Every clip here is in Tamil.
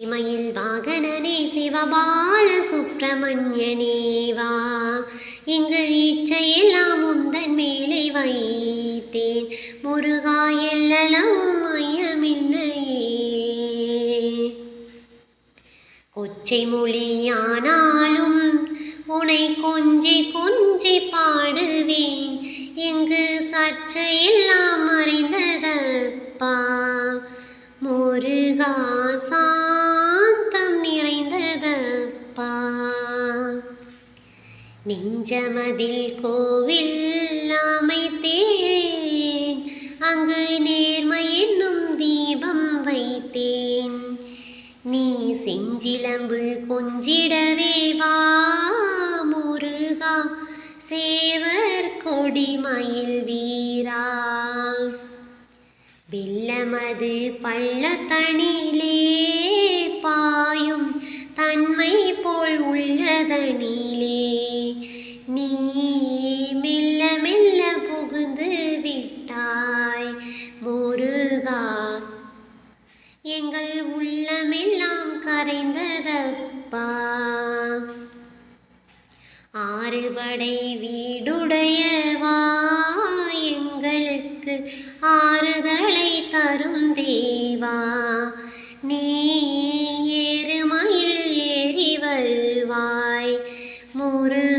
இமையில் வாகனனே சிவபால சுப்பிரமணியனேவா இங்கு இச்சையெல்லாம் உந்தன் மேலே வைத்தேன். முருகா எல்லளவும் ஐயமில்லையே. கொச்சை மொழியானாலும் உனை கொஞ்சி கொஞ்சி பாடுவேன். இங்கு சர்ச்சையெல்லாம் மறைந்ததப்பா முருகா நெஞ்சமதில் கோவில் அமைத்தேன். அங்கு நேர்மை என்னும் தீபம் வைத்தேன். நீ செஞ்சிலம்பு கொஞ்சிடவே வா முருகா. சேவர் கொடிமயில் வீரா. வெள்ளமது பள்ளத்தனிலே பாயும் தன்மை போல் உள்ளதனிலே நீ மெல்ல மெல்ல புகுந்து விட்டாய் முருகா. எங்கள் உள்ளமெல்லாம் கரைந்ததப்பா. ஆறுபடை வீடுடையவா. எங்களுக்கு ஆறுதலை தரும் தேவா. நீ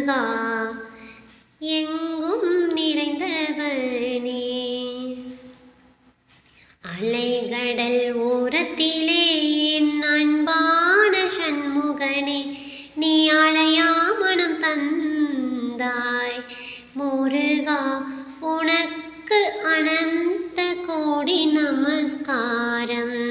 முருகா எங்கும் நிறைந்தவனே. அலைகடல் ஓரத்திலே என் அன்பான சண்முகனே நீ அலையா மனம் தந்தாய். முருகா உனக்கு அனந்த கோடி நமஸ்காரம்.